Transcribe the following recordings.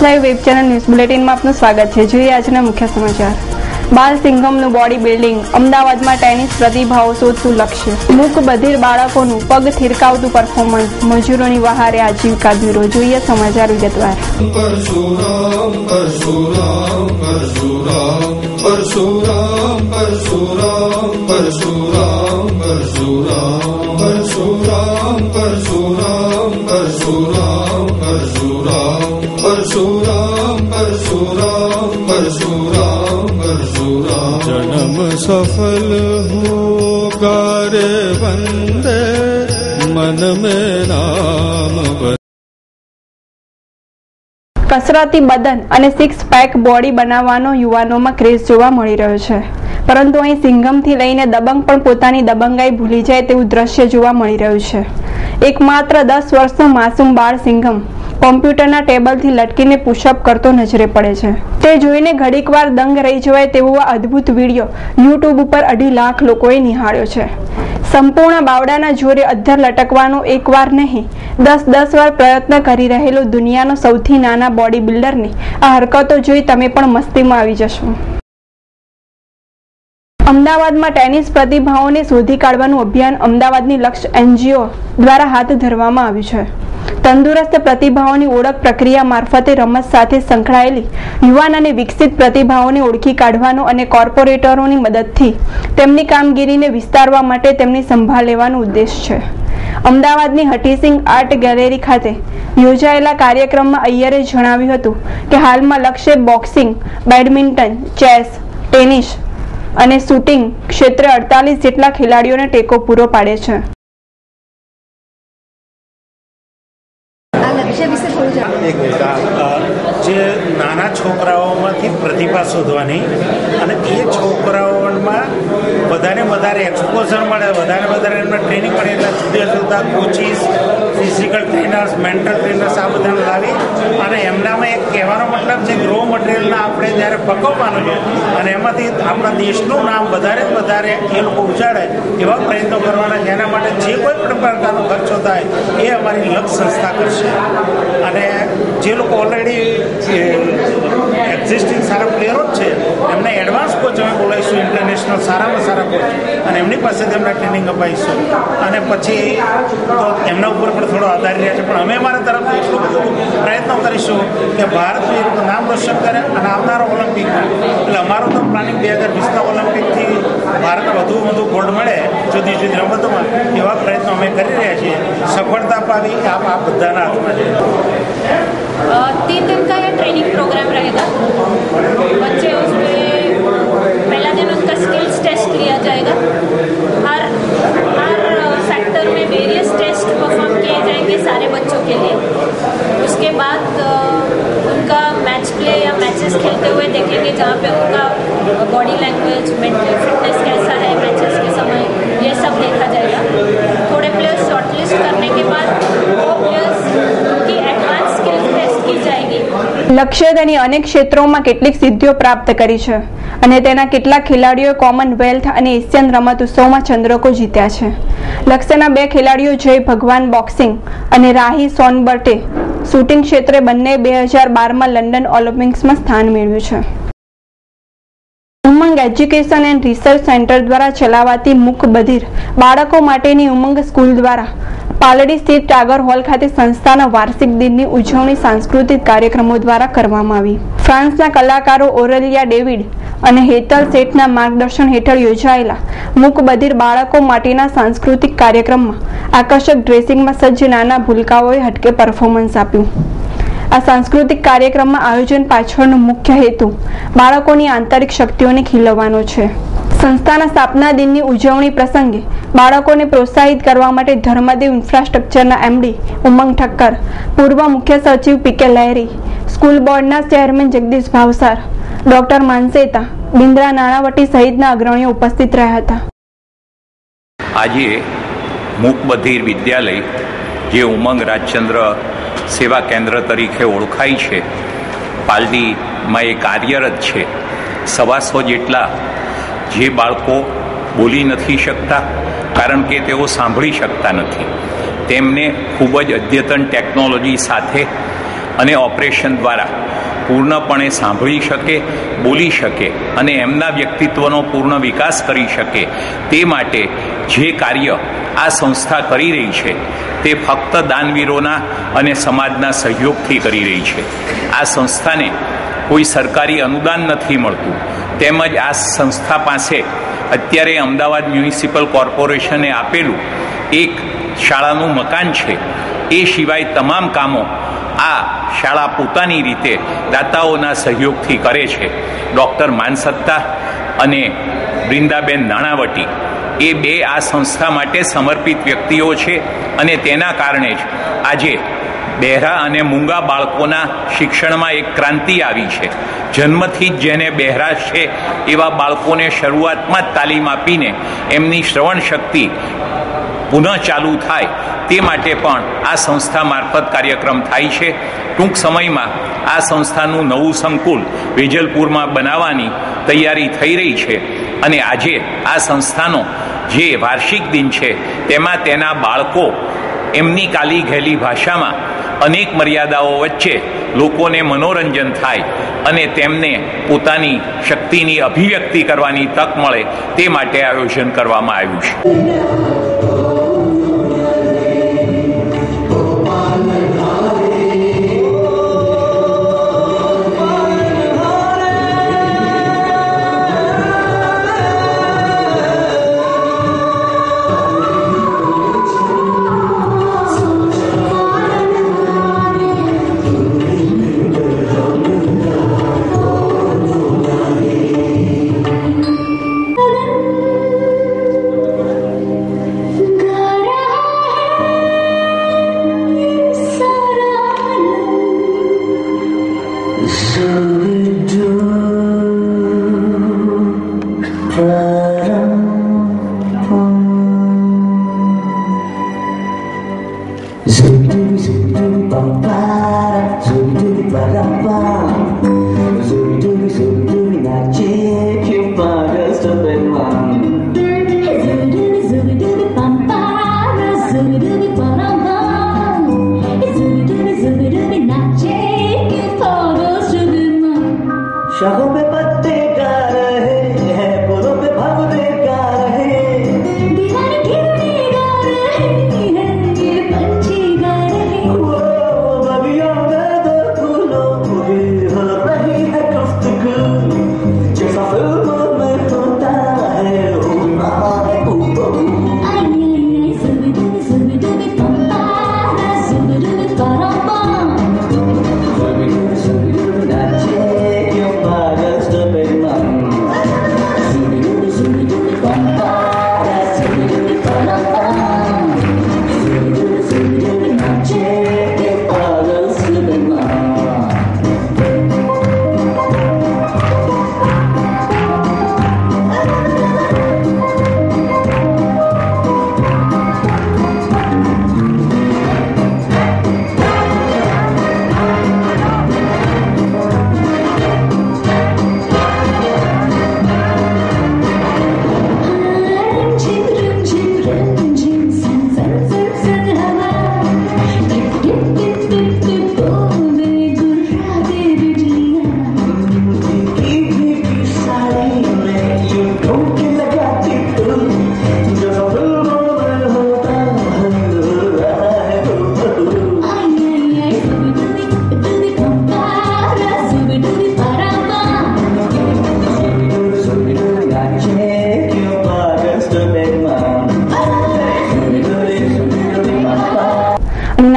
Live web channel news બુલેટિનમાં આપનું સ્વાગત છે જોઈએ આજના મુખ્ય સમાચાર બાલ સિંઘમનું બોડી બિલ્ડિંગ અમદાવાદમાં ટેનિસ પ્રતિભાઓ શોધતું લક્ષ્ય મૂક બધીર બાળકોનું પગ થિરકાવતું પરફોર્મન્સ મજૂરોની વહારે આજીવિકા બ્યુરો જોઈએ સમાચાર વિગતવાર પરશુરામ પરશુરામ પરશુરામ પરશુરામ પરશુરામ પરશુરામ પરશુરામ પરશુરામ જન્મ સફલ હોગા રે વંદે મન મે નામ કસરતી બદન અને સિક્સ પેક બોડી બનાવવાનો યુવાનોમાં ક્રેઝ જોવા મળી રહ્યો છે. પરંતુ અહીં સિંઘમથી લઈને દબંગ પણ પોતાની દબંગાઈ ભૂલી જાય તેવું દ્રશ્ય જોવા મળી રહ્યું છે. એકમાત્ર દસ વર્ષનો માસૂમ બાળ સિંઘમ કોમ્પ્યુટરના ટેબલથી લટકીને પુશઅપ કરતો નજરે પડે છે. તે જોઈને ઘડીકવાર દંગ રહી જવાય તેવો આ અદ્ભુત વીડિયો યુટ્યુબ ઉપર અઢી લાખ લોકોએ નિહાળ્યો છે. સંપૂર્ણ બાવડાના જોરે અધ્ધર લટકવાનો એકવાર નહીં, દસ દસ વાર પ્રયત્ન કરી રહેલો દુનિયાનો સૌથી નાના બોડી બિલ્ડરની આ હરકતો જોઈ તમે પણ મસ્તીમાં આવી જશો. અમદાવાદમાં ટેનિસ પ્રતિભાઓને શોધી કાઢવાનું અભિયાન અમદાવાદની લક્ષ એનજીઓ દ્વારા હાથ ધરવામાં આવ્યું છે. તંદુરસ્ત પ્રતિભાઓની ઓળખ પ્રક્રિયા મારફતે રમત સાથે સંકળાયેલી યુવાન અને વિકસિત પ્રતિભાઓને ઓળખી કાઢવાનો અને કોર્પોરેટરોની મદદથી તેમની કામગીરીને વિસ્તારવા માટે તેમની સંભાળ લેવાનો ઉદ્દેશ છે. અમદાવાદની હટીસિંગ આર્ટ ગેલેરી ખાતે યોજાયેલા કાર્યક્રમમાં અય્યરે જણાવ્યું હતું કે હાલમાં લક્ષ્ય બોક્સિંગ, બેડમિન્ટન, ચેસ, ટેનિસ અને શૂટિંગ ક્ષેત્રે અડતાલીસ જેટલા ખેલાડીઓને ટેકો પૂરો પાડે છે. આ લક્ષ્ય વિશે થોડું જે નાના છોકરાઓમાંથી પ્રતિભા શોધવાની અને એ છોકરાઓમાં વધારે વધારે એક્સપોઝર મળે વધારે વધારે એમને ટ્રેનિંગ મળે એટલે જુદા જુદા coaches physical trainers mental trainers આ બધાને લાવી અને એમનામાં એક કહેવાનો મતલબ છે રો મટીરિયલના આપણે જ્યારે પકવવાનું છે અને એમાંથી આપણા દેશનું નામ વધારે વધારે એ લોકો ઉજાડે એવા પ્રયત્નો કરવાના એના માટે જે કોઈ પણ પ્રકારનો ખર્ચો થાય, એ અમારી લક્ષ સંસ્થા કરશે. અને જે લોકો ઓલરેડી એક્ઝિસ્ટિંગ સારા પ્લેયરો જ છે, એમને એડવાન્સ કોચ અમે બોલાવીશું ઇન્ટરનેશનલ સારામાં સારા કોચ અને એમની પાસેથી અમને ટ્રેનિંગ અપાવીશું. અને પછી તો એમના ઉપર પણ થોડો આધાર રહ્યા છે. પણ અમે અમારા તરફથી એટલું બધું પ્રયત્નો કરીશું કે ભારતનું એક નામ રોશન કરે અને આવનારો ઓલિમ્પિકમાં એટલે અમારું તો પ્લાનિંગ બે હજાર વીસના ઓલિમ્પિકથી ભારતને વધુ વધુ ગોલ્ડ મળે. જુદી જુદી રમતોમાં એવા પ્રયત્નો અમે કરી રહ્યા છીએ સફળતા પાવી એ આપ આ બધાના હાથમાં છે अ, तीन दिन का ये ट्रेनिंग प्रोग्राम रहेगा बच्चे उसमें पहला दिन उनका स्किल्स टेस्ट लिया जाएगा हर हर सेक्टर में वेरियस टेस्ट परफॉर्म किए जाएंगे सारे बच्चों के लिए उसके बाद अ, उनका मैच प्ले या मैचेस खेलते हुए देखेंगे जहाँ पे उनका बॉडी लैंग्वेज मेंटल फिटनेस લક્ષ્ય તેની અનેક ક્ષેત્રોમાં કેટલીક સિદ્ધિઓ પ્રાપ્ત કરી છે અને તેના કેટલાક ખેલાડીઓએ કોમનવેલ્થ અને એશિયન રમત ઉત્સવમાં ચંદ્રકો જીત્યા છે. લક્ષ્યના બે ખેલાડીઓ જય ભગવાન બોક્સિંગ અને રાહી સોનબર્ટે શૂટિંગ ક્ષેત્રે બંને બે હજાર બારમાં લંડન ઓલિમ્પિક્સમાં સ્થાન મેળવ્યું છે. Umang education and research centre દ્વારા ચલાવાતી મૂક બધિર બાળકો માટેની ઉમંગ સ્કૂલ દ્વારા પાલડી સ્થિત ટાગર હોલ ખાતે સંસ્થાના વાર્ષિક દિનની ઉજવણી સાંસ્કૃતિક કાર્યક્રમો દ્વારા કરવામાં આવી. ફ્રાન્સના કલાકારો ઓરેલિયા ડેવિડ અને હેતલ શેઠના માર્ગદર્શન હેઠળ યોજાયેલા મૂક બધિર બાળકો માટેના સાંસ્કૃતિક કાર્યક્રમમાં આકર્ષક ડ્રેસિંગમાં સજ્જ નાના ભૂલકાઓએ હટકે પરફોર્મન્સ આપ્યું. આ સાંસ્કૃતિક કાર્યક્રમમાં આયોજન પાછળનો મુખ્ય હેતુ બાળકોની આંતરિક શક્તિઓને ખીલવવાનો છે. સંસ્થાના સ્થાપના દિનની ઉજવણી પ્રસંગે બાળકોને પ્રોત્સાહિત કરવા માટે ધર્મદેવ ઇન્ફ્રાસ્ટ્રક્ચરના એમડી ઉમંગ ઠક્કર, પૂર્વ મુખ્ય સચિવ પી કે લહેરી, સ્કૂલ બોર્ડના ચેરમેન જગદીશ ભાવસાર, ડોક્ટર માનસેતા બિન્દ્રા નાણાવટી સહિતના અગ્રણીઓ ઉપસ્થિત રહ્યા હતા. આજે મુકબધીર વિદ્યાલય, જે ઉમંગ રાજચંદ્ર સેવા કેન્દ્ર તરીકે ઓળખાય છે પાલડીમાં એ કાર્યરત છે. સવાસો જેટલા જે બાળકો બોલી નથી શકતા, કારણ કે તેઓ સાંભળી શકતા નથી. તેમને ખૂબ જ અદ્યતન ટેકનોલોજી સાથે અને ઓપરેશન દ્વારા પૂર્ણપણે સાંભળી શકે, બોલી શકે અને એમના વ્યક્તિત્વનો પૂર્ણ વિકાસ કરી શકે. તે માટે જે કાર્ય આ સંસ્થા કરી રહી છે, તે ફક્ત દાનવીરોના અને સમાજના સહયોગથી કરી રહી છે. આ સંસ્થાને કોઈ સરકારી અનુદાન નથી મળતું. તેમજ આ સંસ્થા પાસે અત્યારે અમદાવાદ મ્યુનિસિપલ કોર્પોરેશને આપેલું એક શાળાનું મકાન છે. એ સિવાય તમામ કામો આ શાળા પોતાની રીતે દાતાઓના સહયોગથી કરે છે. ડૉક્ટર માનસત્તા અને વૃંદાબેન નાણાવટી એ બે આ સંસ્થા માટે સમર્પિત વ્યક્તિઓ છે અને તેના કારણે જ આજે બહેરા અને મૂંગા બાળકોના શિક્ષણમાં એક ક્રાંતિ આવી છે. જન્મથી જ જેને બહેરા છે એવા બાળકોને શરૂઆતમાં જ તાલીમ આપીને એમની શ્રવણ શક્તિ પુનઃ ચાલુ થાય તે માટે પણ આ સંસ્થા મારફત કાર્યક્રમ થાય છે. ટૂંક સમયમાં આ સંસ્થાનું નવું સંકુલ વેજલપુરમાં બનાવવાની તૈયારી થઈ રહી છે અને આજે આ સંસ્થાનો જે વાર્ષિક દિન છે તેમાં તેના બાળકો એમની કાલી ઘેલી ભાષામાં અનેક મર્યાદાઓ વચ્ચે લોકોને મનોરંજન થાય અને તેમને પોતાની શક્તિની અભિવ્યક્તિ કરવાની તક મળે તે માટે આયોજન કરવામાં આવ્યું છે. scurry.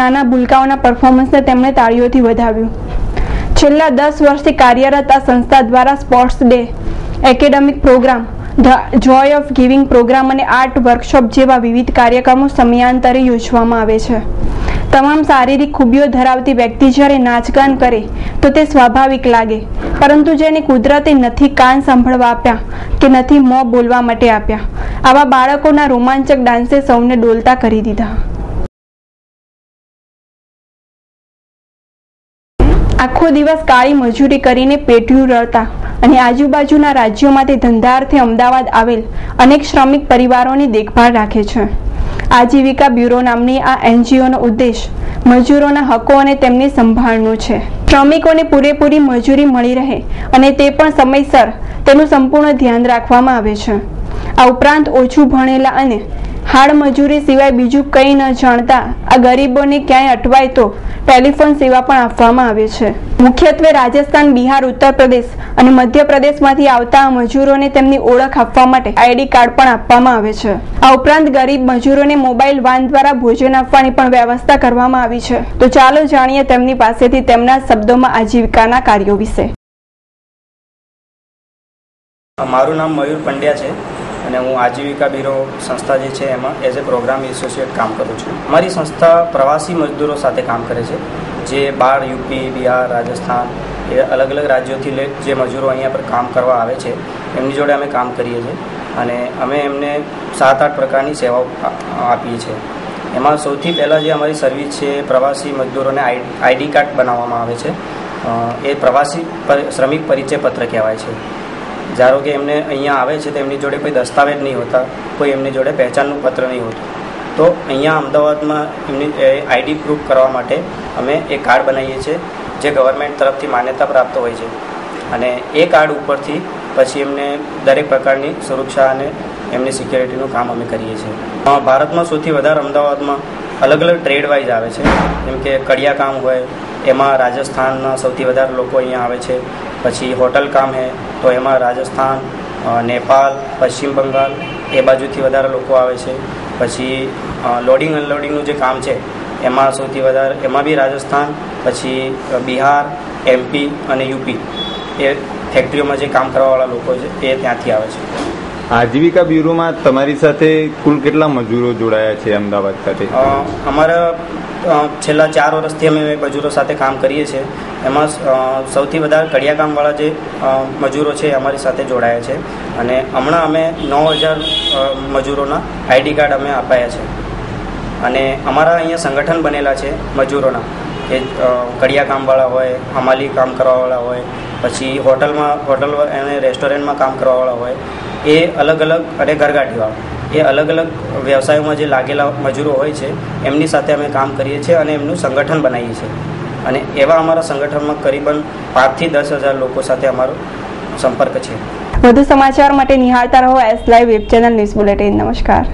નાના ભૂલકાઓના પરફોર્મન્સને તેમણે તાળીઓથી વધાવ્યું. છેલ્લા દસ વર્ષથી કાર્યરત આ સંસ્થા દ્વારા sports day, academic programme, the joy of giving programme અને આર્ટ વર્કશોપ જેવા વિવિધ કાર્યક્રમો સમયાંતરે યોજવામાં આવે છે. તમામ શારીરિક ખૂબીઓ ધરાવતી વ્યક્તિ જ્યારે નાચગાન કરે, તો તે સ્વાભાવિક લાગે, પરંતુ જેને કુદરતે નથી કાન સાંભળવા આપ્યા કે નથી મોં બોલવા માટે આપ્યા, આવા બાળકોના રોમાંચક ડાન્સે સૌને ડોલતા કરી દીધા. આખો દિવસ કાળી મજૂરી કરીને પેટ્યું રળતા અને આજુબાજુના રાજ્યોમાંથી ધંધાર્થે અમદાવાદ આવેલ અનેક શ્રમિક પરિવારોની દેખભાળ રાખે છે. આજીવિકા બ્યુરો નામની આ એનજીઓનો ઉદ્દેશ મજૂરોના હકો અને તેમની સંભાળનું છે. શ્રમિકોને પૂરેપૂરી મજૂરી મળી રહે અને તે પણ સમયસર તેનું સંપૂર્ણ ધ્યાન રાખવામાં આવે છે. આ ઉપરાંત ઓછું ભણેલા અને હાડ મજૂરી સિવાય બીજું કંઈ ન જાણતા આ ગરીબોને ક્યાંય અટવાય તો ટેલિફોન સેવા પણ આપવામાં આવે છે. મુખ્યત્વે રાજસ્થાન, બિહાર ઉત્તર પ્રદેશ અને મધ્યપ્રદેશમાંથી આવતા આ મજૂરોને તેમની ઓળખ આપવા માટે આઈડી કાર્ડ પણ આપવામાં આવે છે. આ ઉપરાંત ગરીબ મજૂરોને મોબાઈલ વાન દ્વારા ભોજન આપવાની પણ વ્યવસ્થા કરવામાં આવી છે. તો ચાલો જાણીએ તેમની પાસેથી તેમના શબ્દોમાં આજીવિકાના કાર્યો વિશે. મારું નામ મયુર પંડ્યા છે. અને હું આજીવિકા બ્યુરો સંસ્થા જે છે એમાં એઝ એ પ્રોગ્રામ એસોસિએટ કામ કરું છું. મારી સંસ્થા પ્રવાસી મજદૂરો સાથે કામ કરે છે. જે બાર યુપી, બિહાર, રાજસ્થાન એ અલગ અલગ રાજ્યોથી જે મજૂરો અહીંયા પર કામ કરવા આવે છે, એમની જોડે અમે કામ કરીએ છીએ. અને અમે એમને સાત આઠ પ્રકારની સેવાઓ આપીએ છીએ. એમાં સૌથી પહેલાં જે અમારી સર્વિસ છે પ્રવાસી મજદૂરોને આઈ, આઈડી કાર્ડ બનાવવામાં આવે છે. એ પ્રવાસી પર- શ્રમિક પરિચય પત્ર કહેવાય છે. ધારો કે એમને અહીંયા આવે છે તો એમની જોડે કોઈ દસ્તાવેજ નહીં હોતા, કોઈ એમની જોડે પહેચાનનું પત્ર નહીં હોતું. તો અહીંયા અમદાવાદમાં એમની આઈડી પ્રૂફ કરવા માટે અમે એક કાર્ડ બનાવીએ છીએ, જે ગવર્મેન્ટ તરફથી માન્યતા પ્રાપ્ત હોય છે. અને એ કાર્ડ ઉપરથી પછી એમને દરેક પ્રકારની સુરક્ષા અને એમની સિક્યોરિટીનું કામ અમે કરીએ છીએ. ભારતમાં સૌથી વધારે અમદાવાદમાં અલગ અલગ ટ્રેડ વાઇઝ આવે છે. જેમ કે કડિયા કામ હોય, એમાં રાજસ્થાનના સૌથી વધારે લોકો અહીંયા આવે છે. પછી હોટલ કામ હે તો એમાં રાજસ્થાન નેપાલ પશ્ચિમ બંગાળ એ બાજુથી વધારે લોકો આવે છે. પછી લોડિંગ અનલોડિંગનું જે કામ છે એમાં સૌથી વધારે એમાં બી રાજસ્થાન પછી બિહાર એમપી અને યુપી એ ફેક્ટરીઓમાં જે કામ કરવાવાળા લોકો છે એ ત્યાંથી આવે છે. આજીવિકા બ્યુરોમાં તમારી સાથે કુલ કેટલા મજૂરો જોડાયા છે અમદાવાદ ખાતે અમારા છેલ્લા ચાર વર્ષથી અમે મજૂરો સાથે કામ કરીએ છીએ. એમાં સૌથી વધારે કડિયા કામવાળા જે મજૂરો છે અમારી સાથે જોડાયા છે. અને હમણાં અમે નવ હજાર મજૂરોના આઈડી કાર્ડ અમે અપાયા છે. અને અમારા અહીંયા સંગઠન બનેલા છે મજૂરોના. કે કડિયાકામવાળા કડિયા કામવાળા હોય હમાલી કામ કરવાવાળા હોય, પછી હોટલમાં, હોટલ અને રેસ્ટોરન્ટમાં કામ કરવાવાળા હોય. એ અલગ અલગ અને ઘરગાડીવાળા એ અલગ અલગ વ્યવસાયોમાં જે લાગેલા મજૂરો હોય છે, એમની સાથે અમે કામ કરીએ છીએ અને એમનું સંગઠન બનાવીએ છીએ. અને એવા અમારા સંગઠનમાં કરીબન પાંચથી દસ હજાર લોકો સાથે અમારો સંપર્ક છે. વધુ સમાચાર માટે નિહાળતા રહો S live web channel news bulletin. નમસ્કાર.